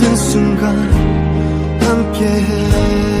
모든 순간 함께해